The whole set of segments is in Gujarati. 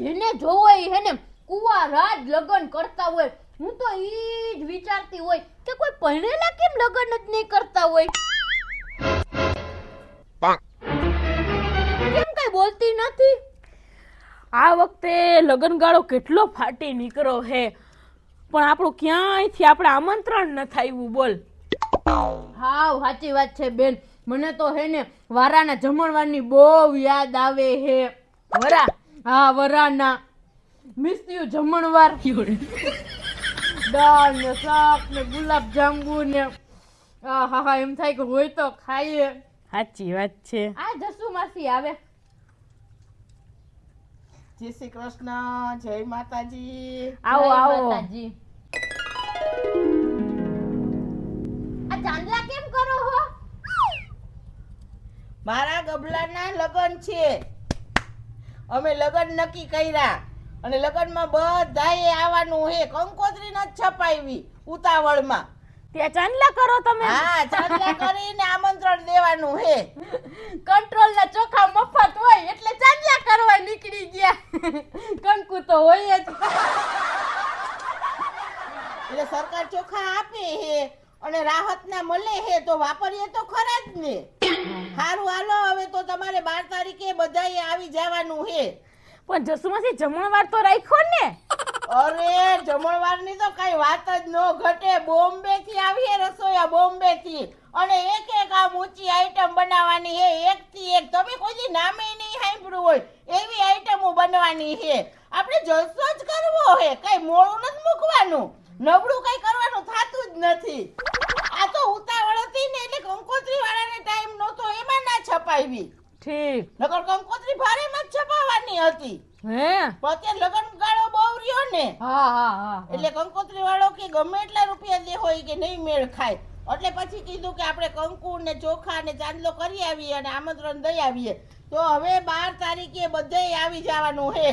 જેને જોવો એ હે ને કુવા રાજ લગ્ન કરતા હોય હું તો ઈ જ વિચારતી હોય કે કોઈ પરણેલા કેમ લગ્ન જ નહીં કરતા હોય? કેમ કઈ બોલતી નથી? આ વખતે લગનગાળો કેટલો ફાટી નીકળ્યો હે. પણ આપણું ક્યાંયથી આપણે આમંત્રણ ન થાયું બોલ. હાવ સાચી વાત છે બેન. મને તો હે ને વારાના જમણવારની બહુ યાદ આવે હે. વરા હા વરાના મિસ યુ જમણવાર. દાળ ને શાક ને ગુલાબ જાંબુ ને આ હા હા એમ થાય કે હોય તો ખાઈએ. સાચી વાત છે. આ જસુ માસી આવે. જય શ્રી કૃષ્ણ જય માતાજી. આવો આવો. માતાજી. આ ચાંદલા કેમ કરો હો? મારા ગબલાના લગ્ન છે. અમે લગ્ન નક્કી કર્યા. અને લગ્નમાં બધાએ આવવાનું હે. કંકોત્રી ન છપાવી ઉતાવળમાં. ત્યાં ચાંદલા કરો તમે. હા ચાંદલા કરીને આમંત્રણ દેવાનું હે. કંટ્રોલ ના ચોખા મફત હોય એટલે ચાંદલા કરવા નીકળી ગયા. કંકુ તો હોય જ. એટલે સરકાર ચોખા આપે હે અને રાહત ના મળે હે તો વાપરીએ તો ખરા જ ને. સારું હાલો હવે તો તમારે બાર તારીખે બધાએ આવી જવાનું હે. પણ જસુમાસી જમણવાર તો રાખ્યો ને. અરે જમણવારની તો કઈ વાત જ ન ઘટે. બોમ્બે થી આવીએ રસોયા બોમ્બે થી અને એક એક આમ ઊંચી આઈટમ બનાવવાની હે એક થી એક. તમે કોઈ નામે નહીં સાંભળ્યું હોય એવી આઈટમો બનવાની હે. આપણે જલસો જ કરવો હે કઈ મોડું નથી મૂકવાનું. નબળું કઈ કરવાનું થાતું જ નથી. આ તો ઉતાવળ હતી ને એટલે કંકોત્રી વાળાને ટાઈમ નહોતો એમાં ના છપાવી ઠીક. નકર કંકોત્રી ભારેમાં જ છપાવવાની હતી. હે? પણ લગન ગાળો બહુ રહ્યો ને. હા હા હા એટલે કંકોત્રી વાળો કે ગમે એટલા રૂપિયા દે હોય કે નહીં મેળ ખાય. એટલે પછી કીધું કે આપણે કંકુ ને ચોખા ને ચાંદલો કરી આવીએ અને આમંત્રણ દઈ આવીએ. તો હવે બાર તારીખે બધે આવી જવાનું હે.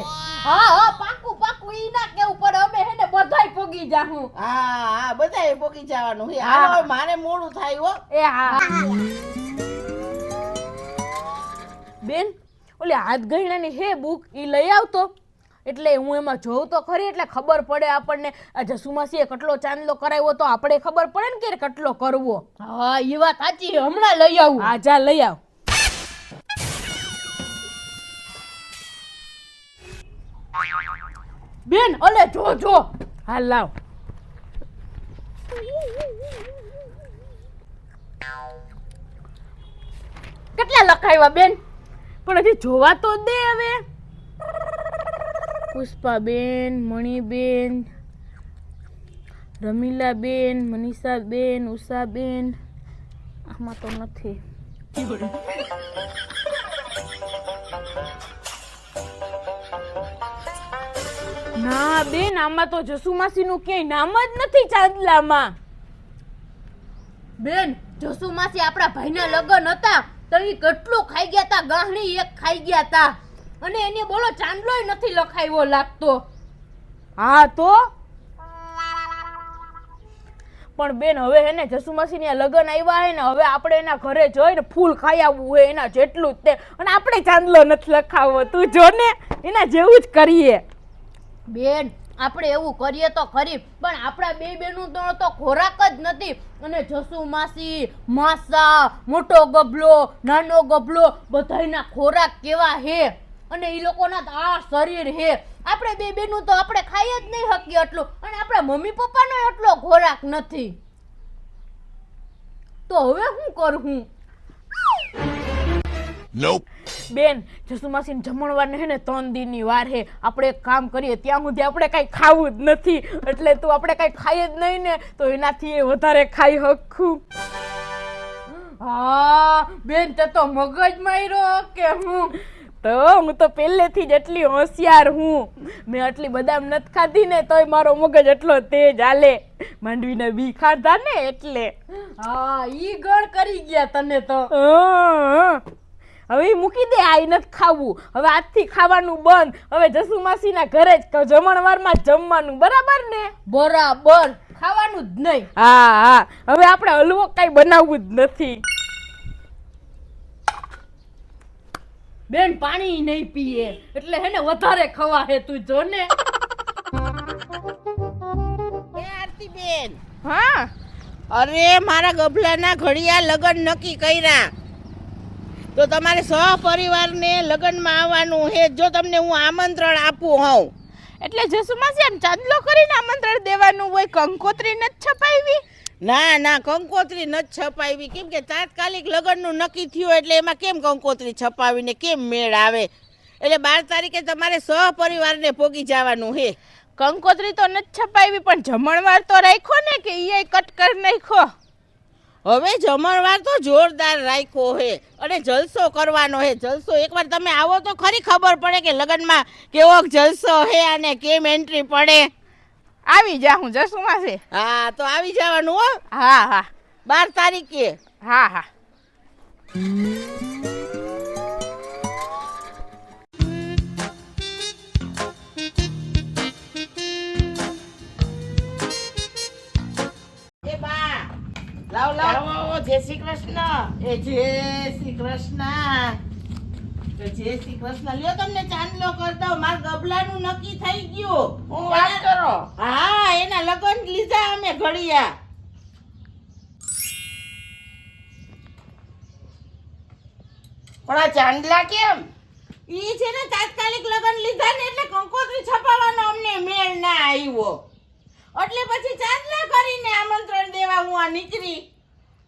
હા હા પાકું પાકું ઈ ના કેવું પડે. અમે હે ને બધાય પોગી જાહું. હા હા બધાય પોગી જવાનું હે. હા. હાલો મારે મોડું થાય હો. એ હા બેન ઓલી હાથ ગયણાની હે બુક ઈ લઈ આવતો. એટલે હું એમાં જોઉં તો ખરી એટલે ખબર પડે આપણને. આ જસુમાસીએ કેટલો ચાંદલો કરાવ્યો તો આપણે ખબર પડે ને કે કેટલો કરવો. હા ઈ વાત સાચી હમણાં લઈ આવું. હા જા લઈ આવ. બેન, અલે, જો જો. હા, લાવ. કેટલા લખાવ્યા બેન? પણ હજી જોવા તો દે હવે. પુષ્પાબેન, મણિબેન, રમીલાબેન, મનીષાબેન, ઉષાબેન. આમાં તો નથી. ના બેન આમાં તો જસુમાસીનું ક્યાંય નામ જ નથી ચાંદલામાં. બેન જસુમાસી આપણા ભાઈના લગ્ન હતા તો કેટલું ખાઈ ગયા તા ગાહણી એક ખાઈ ગયા તા. અને એને બોલો ચાંદલોય નથી લખાવ્યો લાગતો. હા તો? પણ બેન હવે એને ને જસુમાસી ને લગ્ન આવ્યા હે ને હવે આપણે એના ઘરે જઈને ફૂલ ખાઈ આવવું હોય એના જેટલું જ તે. અને આપણે ચાંદલો નથી લખાવો તું જો ને એના જેવું જ કરીએ. બેન, આપણે એવું કરીએ તો ખરી, પણ આપણા બે બેનું તો ખોરાક જ નથી. અને જસુ માસી, માસા, મોટો ગબલો, નાનો ગબલો, બધાયના ખોરાક કેવા હે? અને એ લોકોના આ શરીર હે. આપણે બે બેનું તો આપણે ખાઈ જ નહીં શકીએ એટલું અને આપણા મમ્મી પપ્પાનો એટલો ખોરાક નથી. તો હવે હું કરું. બેન જસુમાસીને જમણવાર હે ને ત્રણ દિનની વાર હે. આપણે એક કામ કરીએ ત્યાં સુધી આપણે કાંઈ ખાવું જ નથી. એટલે તું આપણે કાંઈ ખાઈએ જ નહીં ને તો એનાથી એ વધારે ખાઈ હકું હા બેન તે તો મગજ માર્યો કે હું. તો હું તો પહેલેથી જ એટલી હોશિયાર હું. મેં આટલી બદામ નથી ખાધી ને તોય મારો મગજ એટલો તેજ હાલે. માંડવીને બી ખાધા ને એટલે. હા ઈ ગણ કરી ગયા તને તો. હા. હવે મૂકી દે આ નથી ખાવું. હવે આજથી ખાવાનું બંધ. હવે જસુ માસીના ઘરે જ જમણવારમાં જમવાનું. બરાબર ને? બરાબર. ખાવાનું જ નહીં. હા હા. હવે આપણે હલવો કાંઈ બનાવવું જ નથી. બેન પાણી નહીં પીએ. એટલે હેને વધારે ખવા હે તું જો ને. એ આરતીબેન હા. અરે મારા ગભલાના ઘડિયા લગ્ન નક્કી કર્યા. તો તમારે સહપરિવારને લગ્નમાં આવવાનું હે જો તમને હું આમંત્રણ આપું હોઉં. એટલે જસુમાસી આમ ચાંદલો કરીને આમંત્રણ દેવાનું હોય કંકોત્રી નથી છપાવી ના ના કંકોત્રી નથી છપાવી કેમ કે તાત્કાલિક લગ્નનું નક્કી થયું એટલે એમાં કેમ કંકોત્રી છપાવીને કેમ મેળ આવે? એટલે બાર તારીખે તમારે સહપરિવારને ભોગી જવાનું હે. કંકોત્રી તો નથી છપાવી પણ જમણવાર તો રાખ્યો ને કે એ કટ કરી નાખ્યો? હવે જમણવાર તો જોરદાર રાખ્યો હે અને જલસો કરવાનો હે. જલસો એકવાર તમે આવો તો ખરી ખબર પડે કે લગ્નમાં કેવો જલસો હે અને કેમ એન્ટ્રી પડે. આવી જા હું જસુમાસી હા તો આવી જવાનું હો. હા હા. બાર તારીખે. હા હા. લાવ લાવ. જય શ્રી કૃષ્ણ. એ જય શ્રી કૃષ્ણ. જય શ્રી કૃષ્ણ. લ્યો તમને ચાંદલો કર માર ગબલાનું નક્કી થઈ ગયું. હું વાત કરો. હા એના લગન લીધા અમે ઘડિયા. પણ આ ચાંદલા કેમ? ઈ છે ને તાત્કાલિક લગન લીધા ને એટલે કંકોત્રી છપાવવાનો અમને મેળ ના આવ્યો. એટલે પછી દેવા હું આ નીકળી.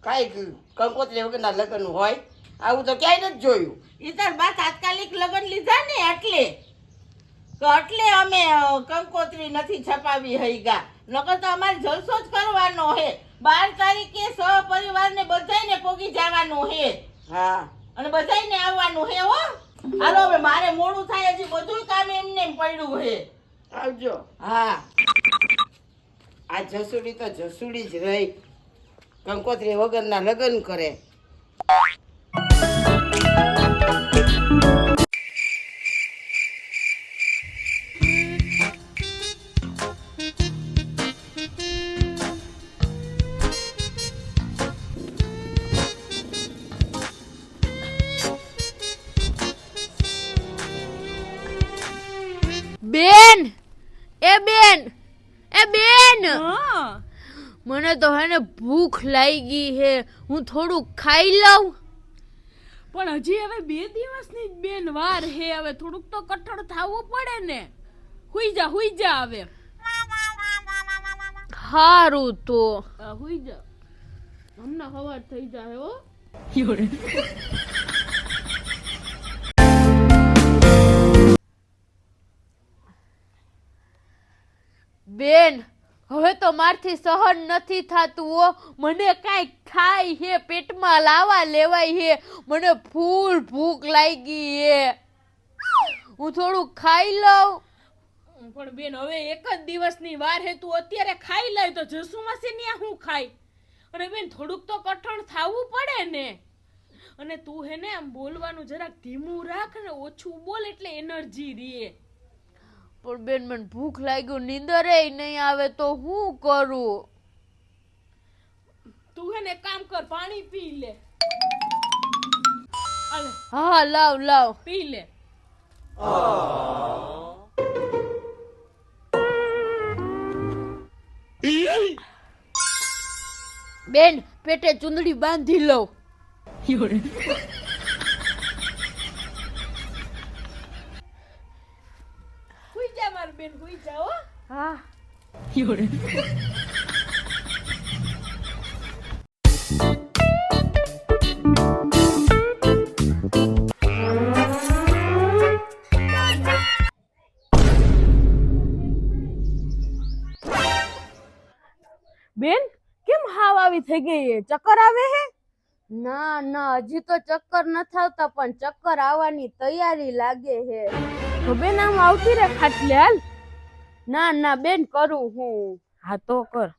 કાંઈ કંકોત્રી વગરના લગ્ન હોય આવું તો ક્યાંય નથી જોયું. એ તાર બા તાત્કાલિક લગન લીધા ને એટલે. એટલે અમે કંકોત્રી નથી છપાવી હઈગા. નકર તો અમારે જલસો જ કરવાનો હે. બાર તારીખે સહપરિવારને બધાને પોગી જવાનું હે. હા. અને બધાને આવવાનું હે હો. હાલો હવે મારે મોડું થાય હજી બધું કામ એમને એમ પડ્યું હે. આવજો. હા. આ જસુડી તો જસુડી જ રહી. કંકોત્રી વગરના લગ્ન કરે. ભૂખ લાગી હે. હું થોડું ખાઈ લઉં. પણ હજી હવે બે દિવસની જ બેન વાર હે. હવે થોડુંક તો કઠણ થવું પડે ને. હુઈ જા હુઈ જા હવે. હારું તો. હુઈ જા. હમણાં હવાર થઈ જાય હો. બેન હવે તો મારથી સહન નથી થાતું ઓ મને કાંઈ ખાય હે, પેટમાં લાવા લેવાય હે. મને ફૂલ ભૂખ લાગી હે. હું થોડું ખાઈ લઉં. પણ બેન, હવે એક જ દિવસની વાર હે, તું અત્યારે ખાઈ લઈ તો જસુમાસી ને હું ખાય અને બેન, થોડુંક તો કઠણ થાવું પડે ને. અને તું હે ને, આમ બોલવાનું જરાક ધીમું રાખ ને, ઓછું બોલ એટલે એનર્જી રહે. પણ બેન મને ભૂખ લાગ્યું નીંદરે નહીં આવે તો હું કરું? તું હે ને કામ કર પાણી પી લે. હા લાવ લાવ. પી લે. બેન પેટે ચુંદડી બાંધી લઉં હુઈ જા માર બેન હુઈ જા હો હા બેન કેમ હાવ આવી થઈ ગઈ છે? ચક્કર આવે હે ના ના હજી તો ચક્કર નથી આવતા પણ ચક્કર આવવાની તૈયારી લાગે હે તો બેન આમ આવતી રે ખાટલે હાલ ના ના બેન કરું હું. હા તો કર.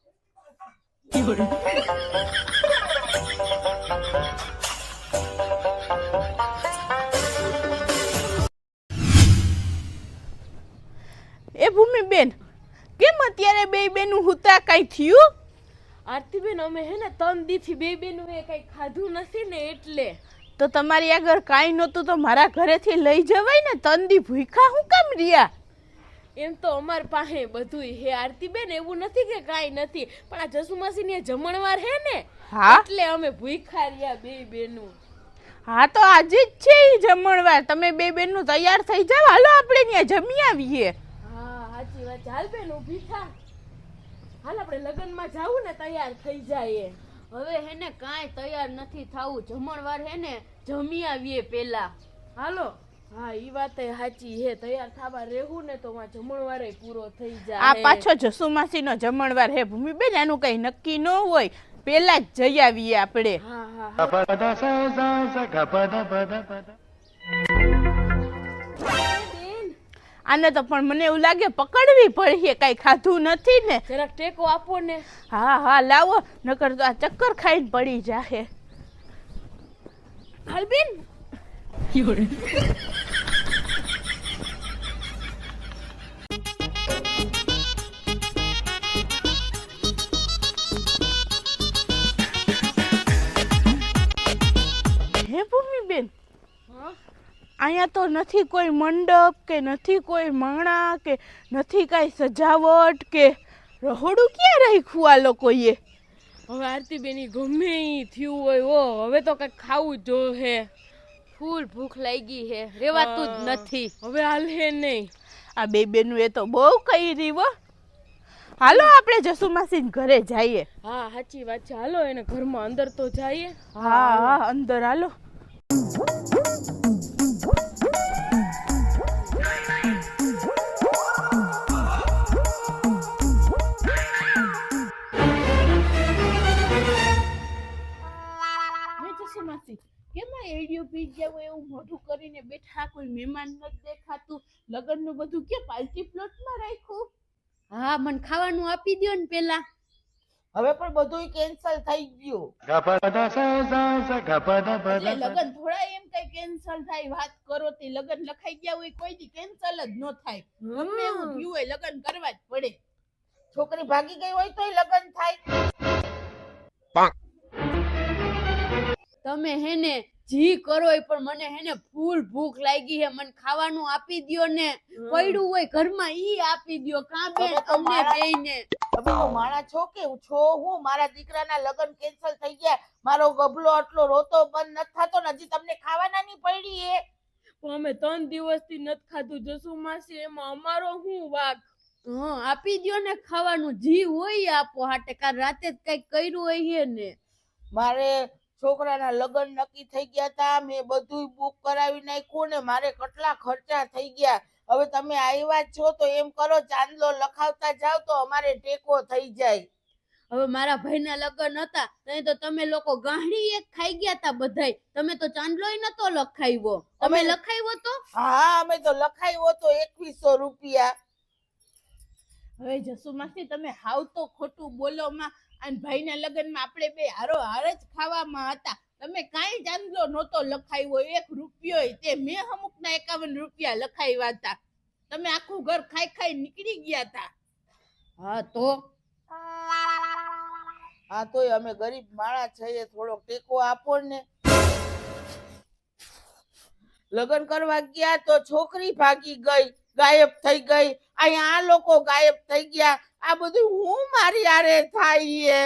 એ ભૂમિ બેન કેમ અત્યારે બે બેનું હુતા કઈ થયું? આરતી બેન અમે હે ને ત્રણ દી થી બે બેનું એ કઈ ખાધું નથી ને એટલે. તો તમારી આગળ કાંઈ નહોતું તો મારા ઘરેથી લઈ જવાય ને તંદી ભૂખા હું કામ રહ્યા? એમ તો અમાર પાસે બધું હે આરતી બેન એવું નથી કે કાંઈ નથી. પણ આ જસુમાસી ને જમણવાર હે ને હા? એટલે અમે ભૂખા રહ્યા બે બેનું. હા તો આજે જ છે ઈ જમણવાર. તમે બે બેનનું તૈયાર થઈ જાવ હાલો આપણે ત્યાં જમી આવીએ. હા સાચી વાત ચાલ બેન ઊભી થા. હાલ આપણે લગ્નમાં જાવું ને તૈયાર થઈ જાય હવે હેને કાંઈ તૈયાર નથી થાવું. જમણવાર હેને જમી આવીએ પહેલા. હાલો. હા ઈ વાત સાચી હે તૈયાર થવા રહેવું ને તો માં જમણવારે પૂરો થઈ જાય. આ પાછો જસુમાસીનો જમણવાર હે ભૂમિબેન એનું કઈ નક્કી ન હોય. પેલા જ જઈ આવીએ આપણે. હા હા હા. આને તો પણ મને એવું લાગે પકડવી પડશે. કઈ ખાધું નથી ને. જરાક ટેકો આપો ને. હા હા લાવો. નકર તો આ ચક્કર ખાઈને પડી જાહે. હાલ ભૂમિબેન અહીંયા તો નથી કોઈ મંડપ કે નથી કોઈ માણા કે નથી કાંઈ સજાવટ કે રહોડું ક્યાં રાખ્યું આ લોકોએ? હવે આરતી બેની ગમે થયું હોય ઓ હવે તો કંઈક ખાવું જો હે ફૂલ ભૂખ લાગી હે. રેવાતું જ નથી. હવે હાલ હે નહીં. આ બે બેનું એ તો બહુ કઈ રીવો હાલો આપણે જસુમાસી ઘરે જઈએ. હા સાચી વાત છે. હાલો એને ઘરમાં અંદર તો જઈએ. હા હા અંદર હાલો. મોઢું કરીને બેઠા કોઈ મહેમાન નથી દેખાતું. લગ્નનું બધું કે પાલટી પ્લોટમાં રાખ્યું? હા મને ખાવાનું આપી દો ને પેલા. હવે પણ બધું કેન્સલ થઈ ગયું. લગન થોડા એમ કઈ કેન્સલ થાય વાત કરો તે લગન લખાઈ ગયા હોય કોઈ દી કેન્સલ જ ન થાય. ગમે એવું થયું હોય લગન કરવા જ પડે. છોકરી ભાગી ગઈ હોય તોય લગ્ન થાય. તમે હેને જી કરો એ પણ મને હેને ફૂલ ભૂખ લાગી હે મને ખાવાનું આપી દ્યો ને. પડ્યું હોય ઘરમાં ઈ આપી દ્યો કાં બેન હવે તો અમને બેયને? તમે તો માણા છો કે હું છો હું? મારા દીકરાના લગ્ન કેન્સલ થઈ ગયા. મારો ગબલો આટલો રોતો બંધ નથી થતો ને હજી તમને ખાવાના ની પડી એ. અમે ત્રણ દિવસથી નથી ખાધું. જસુ માસી એમાં અમારો હું વાક? હા આપી દ્યો ને ખાવાનું. જી હોય આપો હાટે. કાલ રાતે જ કંઈક કર્યું હોય હે ને. મારે છોકરાના લગ્ન નક્કી થઈ ગયા હતા મેં બધું બુક કરાવી નાખ્યું ને મારે કેટલા ખર્ચા થઈ ગયા. હવે તમે આવ્યા છો તો એમ કરો ચાંદલો લખાવતા જાઓ તો અમારે ટેકો થઈ જાય. હવે મારા ભાઈના લગ્ન હતા તઈ તો તમે લોકો ગાંઠી એક ખાઈ ગયા તા બધાય. તમે તો ચાંદલોય નતો લખાવ્યો. તમે લખાવ્યો તો? હા અમે તો લખાવ્યો તો એકવીસો રૂપિયા. હવે જસુમાસી તમે હાવ તો ખોટું બોલો માં. અને ભાઈના લગ્નમાં આપણે બે હારો હાર જ ખાવામાં હતા. તમે કાંઈ ચાંદલો નહોતો લખાવ્યો એક રૂપિયો તે મેં અમુકના એકાવન રૂપિયા લખાવ્યા હતા. તમે આખું ઘર ખાઈ ખાઈ નીકળી ગયા હતા. હા તો? હા તોય અમે ગરીબ માણસ છીએ થોડોક ટેકો આપો ને. લગ્ન કરવા ગયા તો છોકરી ભાગી ગઈ, ગાયબ થઈ ગઈ. અહીંયા આ લોકો ગાયબ થઈ ગયા. આ બધું હું મારી આરે થાય